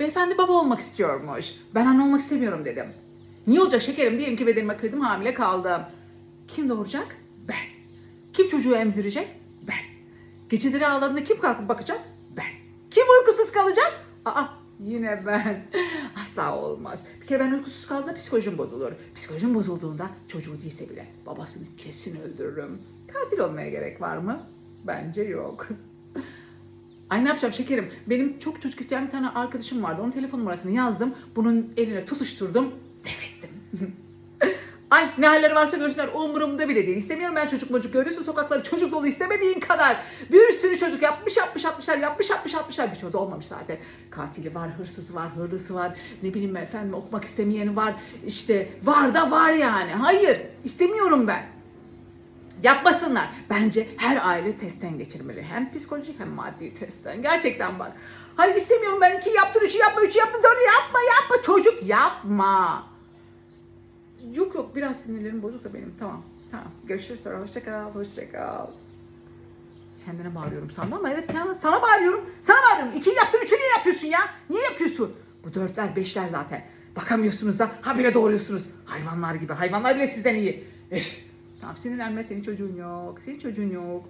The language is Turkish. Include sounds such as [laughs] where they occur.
Beyefendi baba olmak istiyormuş. Ben anne olmak istemiyorum dedim. Niye olacak şekerim? Diyelim ki bedenime kıydım hamile kaldım. Kim doğuracak? Ben. Kim çocuğu emzirecek? Ben. Geceleri ağladığında kim kalkıp bakacak? Ben. Kim uykusuz kalacak? Aa yine ben. [laughs] Asla olmaz. Bir kere ben uykusuz kaldığımda psikolojim bozulur. Psikolojim bozulduğunda çocuğu değilse bile babasını kesin öldürürüm. Katil olmaya gerek var mı? Bence yok. [laughs] Ay ne yapacağım şekerim? Benim çok çocuk isteyen bir tane arkadaşım vardı. Onun telefon numarasını yazdım. Bunun eline tutuşturdum. Def ettim. [laughs] Ay ne halleri varsa görsünler umurumda bile değil. İstemiyorum ben çocuk mocuk görüyorsun sokakları çocuk dolu istemediğin kadar. Bir sürü çocuk yapmış yapmış yapmışlar yapmış yapmış yapmışlar. Birçoğu da olmamış zaten. Katili var, hırsızı var, hırlısı var. Ne bileyim efendim okumak istemeyeni var. İşte var da var yani. Hayır istemiyorum ben. Yapmasınlar. Bence her aile testten geçirmeli. Hem psikolojik hem maddi testten. Gerçekten bak. Hayır istemiyorum ben iki yaptın, üçü yapma, üçü yaptın, dördü yapma, yapma. Çocuk yapma. Yok yok biraz sinirlerim bozuk da benim. Tamam. Tamam. Görüşürüz sonra. Hoşça kal. Hoşça kal. Kendine bağırıyorum sandım ama evet sana, sana bağırıyorum. Sana bağırıyorum. İkiyi yaptın, üçü niye yapıyorsun ya? Niye yapıyorsun? Bu dörtler, beşler zaten. Bakamıyorsunuz da habire doğuruyorsunuz. Hayvanlar gibi. Hayvanlar bile sizden iyi. Üf. Tamam sinirlenme senin çocuğun yok. Senin çocuğun yok.